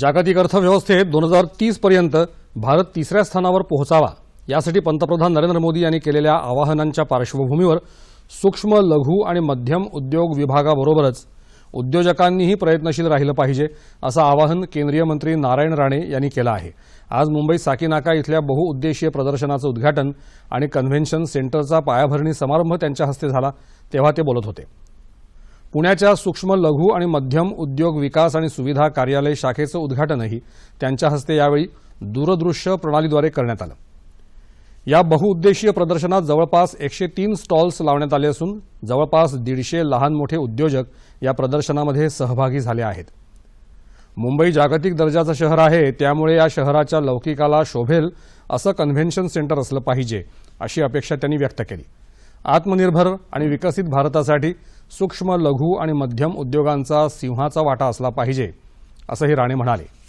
जागतिक अर्थव्यवस्थेत दोन हजार तीस पर्यंत भारत तिसऱ्या स्थानावर पोहोचावा. यासाठी पंतप्रधान नरेंद्र मोदी यांनी केलेल्या आवाहनांच्या पार्श्वभूमीवर सूक्ष्म लघु आणि मध्यम उद्योग विभागाबरोबरच उद्योजकांनीही प्रयत्नशील राहिलं पाहिजे असं आवाहन केंद्रीय मंत्री नारायण राणे यांनी केलं आहे. आज मुंबईत साकीनाका इथल्या बहुउद्देशीय प्रदर्शनाचं उद्घाटन आणि कन्व्हेन्शन सेंटरचा पायाभरणी समारंभ त्यांच्या हस्ते झाला तेव्हा ते बोलत होते. पुण्याच्या सूक्ष्म लघु आणि मध्यम उद्योग विकास आणि सुविधा कार्यालय शाखेचं उद्घाटनही त्यांच्या हस्ते यावेळी दूरदृश्य प्रणालीद्वारे करण्यात आलं. या बहुउद्देशीय प्रदर्शनात जवळपास एकशे तीन स्टॉल्स लावण्यात आले असून जवळपास दीडशे लहान मोठे उद्योजक या प्रदर्शनामध्ये सहभागी झाले आहेत. मुंबई जागतिक दर्जाचं शहर आहे त्यामुळे या शहराच्या लौकिकाला शोभेल असं कन्व्हेन्शन सेंटर असलं पाहिजे अशी अपेक्षा त्यांनी व्यक्त केली. आत्मनिर्भर आणि विकसित भारतासाठी सूक्ष्म लघु आणि मध्यम उद्योगांचा सिंहाचा वाटा असला पाहिजे असंही राणे म्हणाले.